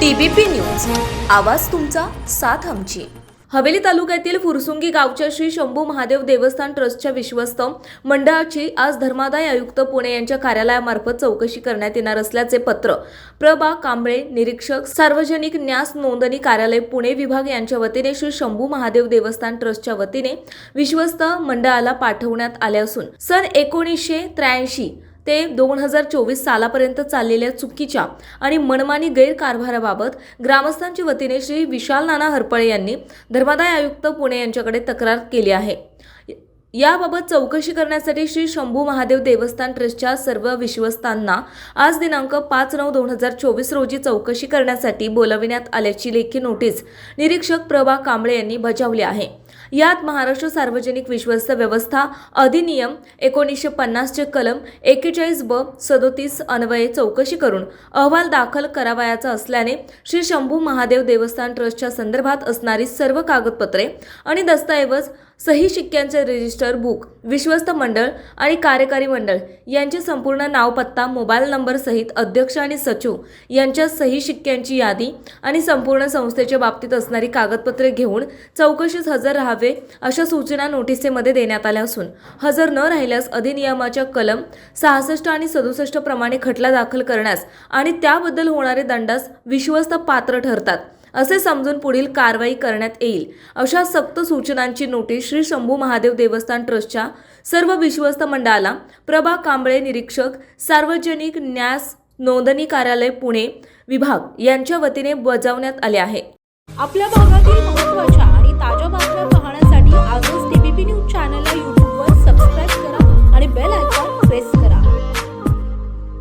TBP news. आवाज तुमचा साथ आमची. हवेली तालुक्यातील फुरसुंगी गावच्या श्री शंभू महादेव देवस्थान ट्रस्टच्या विश्वस्त मंडळाची आज धर्मादाय आयुक्त पुणे यांच्या कार्यालयामार्फत चौकशी करण्यात येणार असल्याचे पत्र प्रभा कांबळे निरीक्षक सार्वजनिक न्यास नोंदणी कार्यालय पुणे विभाग यांच्या वतीने श्री शंभू महादेव देवस्थान ट्रस्टच्या वतीने विश्वस्त मंडळाला पाठवण्यात आले असून सन एकोणीसशे त्र्याऐंशी ते दोन हजार चोवीस सालापर्यंत चाललेल्या चुकीच्या आणि मनमानी गैरकारभाराबाबत ग्रामस्थांच्या वतीने श्री विशाल नाना हरपळे यांनी धर्मादाय आयुक्त पुणे यांच्याकडे तक्रार केली आहे. याबाबत चौकशी करण्यासाठी श्री शंभू महादेव देवस्थान ट्रस्टच्या सर्व विश्वस्तांना आज दिनांक पाच नऊ दोन हजार चोवीस रोजी चौकशी करण्यासाठी बोलविण्यात आल्याची लेखी नोटीस निरीक्षक प्रभा कांबळे यांनी बजावली आहे. यात महाराष्ट्र सार्वजनिक विश्वस्त व्यवस्था अधिनियम एकोणीसशे पन्नासचे कलम एकेचाळीस ब सदोतीस अन्वये चौकशी करून अहवाल दाखल करावयाचा असल्याने श्री शंभू महादेव देवस्थान ट्रस्टच्या संदर्भात असणारी सर्व कागदपत्रे आणि दस्तऐवज सही शिक्क्यांचे रजिस्टर बुक विश्वस्त मंडळ आणि कार्यकारी मंडळ यांचे संपूर्ण नाव पत्ता मोबाईल नंबर सहित अध्यक्ष आणि सचिव यांच्या सही शिक्क्यांची यादी आणि संपूर्ण संस्थेच्या बाबतीत असणारी कागदपत्रे घेऊन चौकशीस हजर राहावे अशा सूचना नोटिसेमध्ये देण्यात आल्या असून हजर न राहिल्यास अधिनियमाच्या कलम सहासष्ट आणि सदुसष्ट प्रमाणे खटला दाखल करण्यास आणि त्याबद्दल होणारे दंडास विश्वस्त पात्र ठरतात. असे समजून पुढील कारवाई करण्यात येईल. अशा सक्त सूचनांची नोटीस श्री शंभू महादेव देवस्थान ट्रस्टच्या सर्व विश्वस्त मंडळाला प्रभा कांबळे निरीक्षक सार्वजनिक न्यास नोंदणी कार्यालय पुणे विभाग यांच्या वतीने बजावण्यात आले आहे. आपल्या भागातील महत्त्वाच्या